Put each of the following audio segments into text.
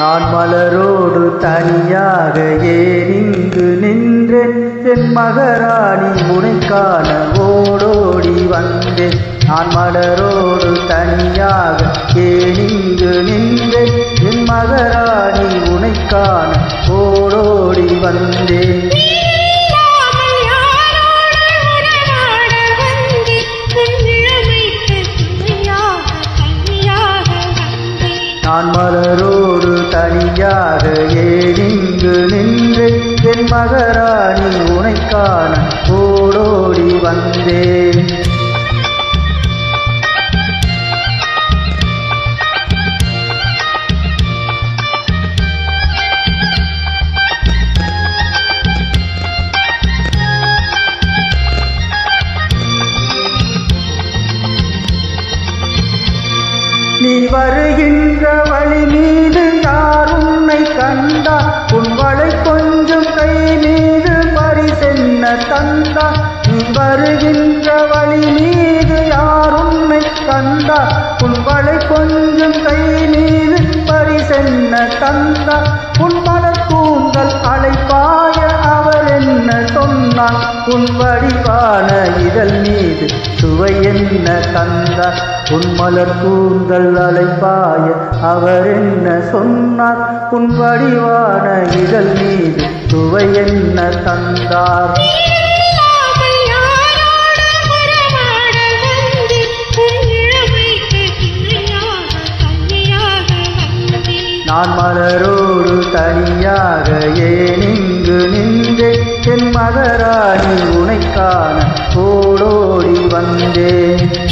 நான் மலரோடு தனியாக ஏறிந்து நின்றேன். என் மகராணி முனைக்கான ஓடோடி வந்தேன். நான் மலரோடு தனியாக ஏறிந்து நின்றேன். என் மகராணி உனைக்கான ஓடோடி வந்தேன். மலரோடு தனியாக ஏனிங்கு நின்று என் மகராணி உனைக்கான ஓடோடி வந்தேன். நீ வருகின்ற தந்தா உன் வளை கொஞ்சம் கை மீது பரிசென்ன தந்தா. வருகின்ற வழி மீது யார் உன்னை கண்டார் கொஞ்சம் கை மீது பரிசென்ன தந்தா. உன் வடிவான இதழ் மீது சுவை என்ன தந்தார் உன் மலர் கூந்தல் அலைப்பாய அவர் என்ன சொன்னார்? உன் வடிவான இதழ் மீது சுவை என்ன தந்தார்? நான் மலரோடு தனியாக ஏனிங்கு நின்றேன்? என் மகராணி உனைக்கான ஓடோடி வந்தேன்.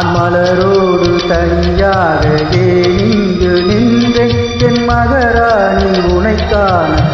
நான் மலரோடு தனியாக ஏ இங்கு நின்றேன்? என் மகராணி உனைக்கான